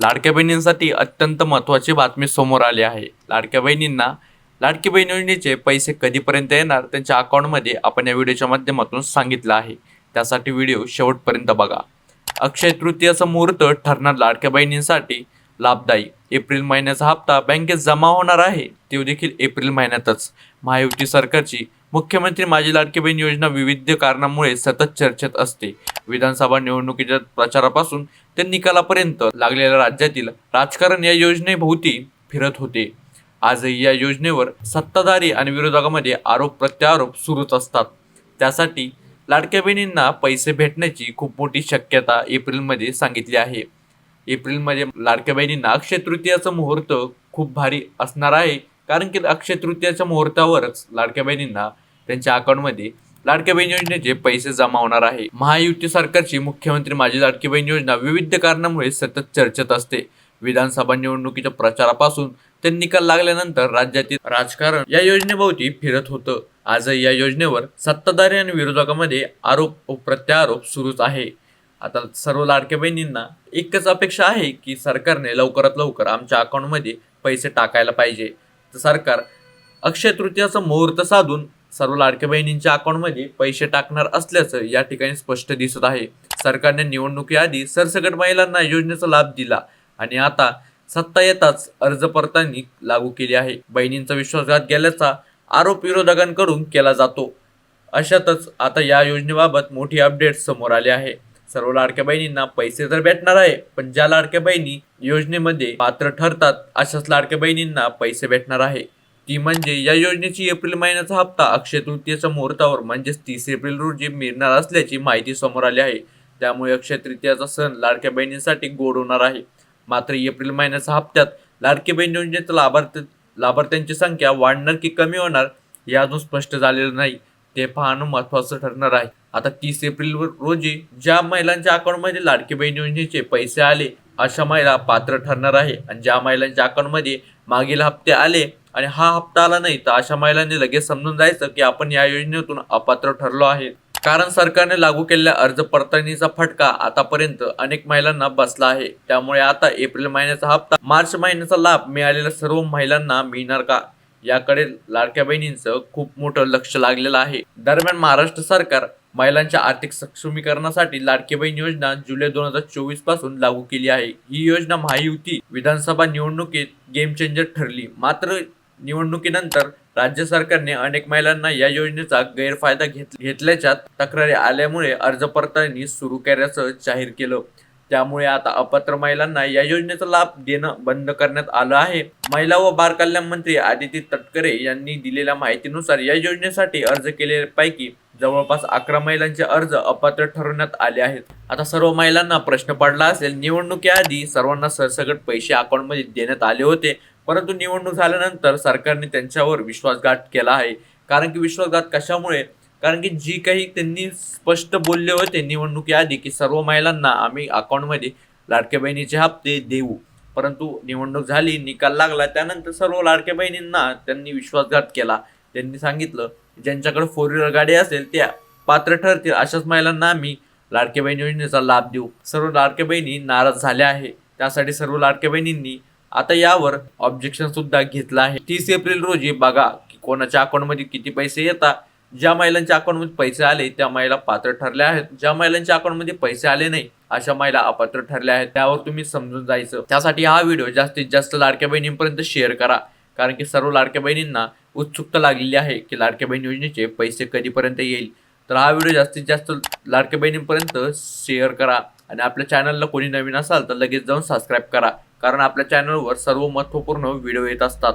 लाडक्या बहिणींसाठी अत्यंत महत्त्वाची बातमी समोर आली आहे. लाडक्या बहिणींना लाडकी बहीण योजनेचे पैसे कधीपर्यंत येणार त्यांच्या अकाउंटमध्ये आपण या व्हिडिओच्या माध्यमातून सांगितलं आहे. त्यासाठी व्हिडिओ शेवटपर्यंत बघा. अक्षय तृतीयाचा मुहूर्त ठरणार लाडक्या बहिणींसाठी लाभदायी. एप्रिल महिन्याचा हप्ता बँकेत जमा होणार आहे. तो देखील एप्रिल महिन्यातच. महायुती सरकारची मुख्यमंत्री माझी लाडकी बहीण योजना विविध कारणामुळे सतत चर्चेत असते. विधानसभा निवडणुकीच्या प्रचारापासून ते निकालापर्यंत लागलेल्या राज्यातील राजकारण या योजनेभोवती फिरत होते. आजही या योजनेवर सत्ताधारी आणि विरोधकामध्ये आरोप प्रत्यारोप सुरूच असतात. त्यासाठी लाडक्या बहिणींना पैसे भेटण्याची खूप मोठी शक्यता एप्रिलमध्ये सांगितली आहे. एप्रिलमध्ये लाडक्या बहिणींना अक्षय तृतीयाचं मुहूर्त खूप भारी असणार आहे कारण की अक्षय तृतीयाच्या मुहूर्तावरच लाडक्या बहिणींना त्यांच्या अकाउंटमध्ये लाडक्या बहीण योजनेचे पैसे जमा होणार आहे. महायुती सरकारची मुख्यमंत्री माझी लाडकी बहीण योजना विविध कारणामुळे सतत चर्चेत असते. विधानसभा निवडणुकीच्या प्रचारापासून ते निकाल लागल्यानंतर राज्यातील राजकारण या योजनेभोवती फिरत होतं. आजही या योजनेवर सत्ताधारी आणि विरोधकामध्ये आरोप व प्रत्यारोप सुरूच आहे. आता सर्व लाडक्या बहिणींना एकच अपेक्षा आहे की सरकारने लवकरात लवकर आमच्या अकाउंटमध्ये पैसे टाकायला पाहिजे. तर सरकार अक्षय तृतीयाचा मुहूर्त साधून सर्व लाडक्या बहिणींच्या अकाउंटमध्ये पैसे टाकणार असल्याचं या ठिकाणी स्पष्ट दिसत आहे. सरकारने निवडणुकीआधी सरसकट महिलांना योजनेचा लाभ दिला आणि आता सत्ता येताच अर्ज परतानी लागू केली आहे. बहिणींचा विश्वासघात गेल्याचा आरोप विरोधकांकडून केला जातो. अशातच आता या योजनेबाबत मोठी अपडेट समोर आली आहे. सर्व लाडक्या बहिणींना पैसे तर भेटणार आहे पण ज्या लाडक्या बहिणी योजनेमध्ये पात्र ठरतात अशाच लाडक्या बहिणींना पैसे भेटणार आहे. ती म्हणजे या योजनेची एप्रिल महिन्याचा हप्ता अक्षय तृतीयेच्या मुहूर्तावर म्हणजेच तीस एप्रिल रोजी मिळणार असल्याची माहिती समोर आली आहे. त्यामुळे अक्षय तृतीयाचा सण लाडक्या बहिणींसाठी गोड होणार आहे. मात्र एप्रिल महिन्याच्या हप्त्यात लाडकी बहीण योजनेत लाभार्थी लाभार्थ्यांची संख्या वाढणार की कमी होणार हे अजून स्पष्ट झालेलं नाही. ते पाहणं महत्त्वाचं ठरणार आहे. आता तीस एप्रिल रोजी ज्या महिलांच्या अकाउंटमध्ये लाडकी बहीण योजनेचे पैसे आले अशा महिला पात्र ठरणार आहे. आणि ज्या महिलांच्या अकाउंटमध्ये मागील हप्ते आले आणि हा हप्ता आला नाही तर अशा महिलांनी लगेच समजून जायचं की आपण या योजनेतून अपात्र ठरलो आहे. कारण सरकारने लागू केलेल्या अर्ज पडताळणीचा फटका आतापर्यंत अनेक महिलांना बसला आहे. त्यामुळे आता एप्रिल महिन्याचा हप्ता मार्च महिन्याचा लाभ मिळालेल्या सर्व महिलांना मिळणार का? याकडे लाडक्या बहिणींचं खूप मोठं लक्ष लागलेलं आहे. दरम्यान महाराष्ट्र सरकार महिलांच्या आर्थिक सक्षमीकरणासाठी लाडकी बहीण योजना जुलै दोन हजार चोवीसपासून लागू केली आहे. ही योजना महायुती विधानसभा निवडणुकीत गेम चेंजर ठरली. मात्र निवडणुकीनंतर राज्य सरकारने अनेक महिलांना या योजनेचा गैरफायदा घेत घेतल्याच्या तक्रारी आल्यामुळे अर्ज पडताळणी सुरू केल्याचं जाहीर केलं. त्यामुळे आता अपात्र महिलांना या योजनेचा लाभ देणं बंद करण्यात आलं आहे. महिला व बाल कल्याण मंत्री आदिती तटकरे यांनी दिलेल्या माहितीनुसार या योजनेसाठी अर्ज केलेल्यापैकी जवळपास अकरा महिलांचे अर्ज अपात्र ठरवण्यात आले आहेत. आता सर्व महिलांना प्रश्न पडला असेल निवडणुकीआधी सर्वांना सरसकट पैसे अकाउंटमध्ये देण्यात आले होते. परंतु निवडणूक झाल्यानंतर सरकारने त्यांच्यावर विश्वासघात केला आहे. कारण की विश्वासघात कशामुळे? कारण की जी काही त्यांनी स्पष्ट बोलले होते निवडणुकीआधी की सर्व महिलांना आम्ही अकाउंटमध्ये लाडक्या बहिणीचे हप्ते देऊ. परंतु निवडणूक झाली निकाल लागला त्यानंतर सर्व लाडक्या बहिणींना त्यांनी विश्वासघात केला. त्यांनी सांगितलं ज्यांच्याकडे फोर व्हीलर गाडी असेल त्या पात्र ठरतील. अशाच महिलांना आम्ही लाडक्या बहिणी योजनेचा लाभ देऊ. सर्व लाडक्या बहिणी नाराज झाल्या आहे. त्यासाठी सर्व लाडक्या बहिणींनी आता यावर ऑब्जेक्शन सुद्धा घेतलं आहे. तीस एप्रिल रोजी बघा की कोणाच्या अकाउंटमध्ये किती पैसे येतात. ज्या महिलांच्या अकाउंटमध्ये पैसे आले त्या महिला पात्र ठरल्या आहेत. ज्या महिलांच्या अकाउंटमध्ये पैसे आले नाही अशा महिला अपात्र ठरल्या आहेत. त्यावर तुम्ही समजून जायचं. त्यासाठी हा व्हिडिओ जास्तीत जास्त लाडक्या बहिणींपर्यंत शेअर करा. कारण की सर्व लाडक्या बहिणींना उत्सुकता लागलेली आहे की लाडक्या बहीण योजनेचे पैसे कधीपर्यंत येईल. तर हा व्हिडिओ जास्तीत जास्त लाडक्या बहिणींपर्यंत शेअर करा. आणि आपल्या चॅनलला कोणी नवीन असाल तर लगेच जाऊन सबस्क्राईब करा. कारण आपल्या चॅनलवर सर्व महत्त्वपूर्ण व्हिडिओ येत असतात.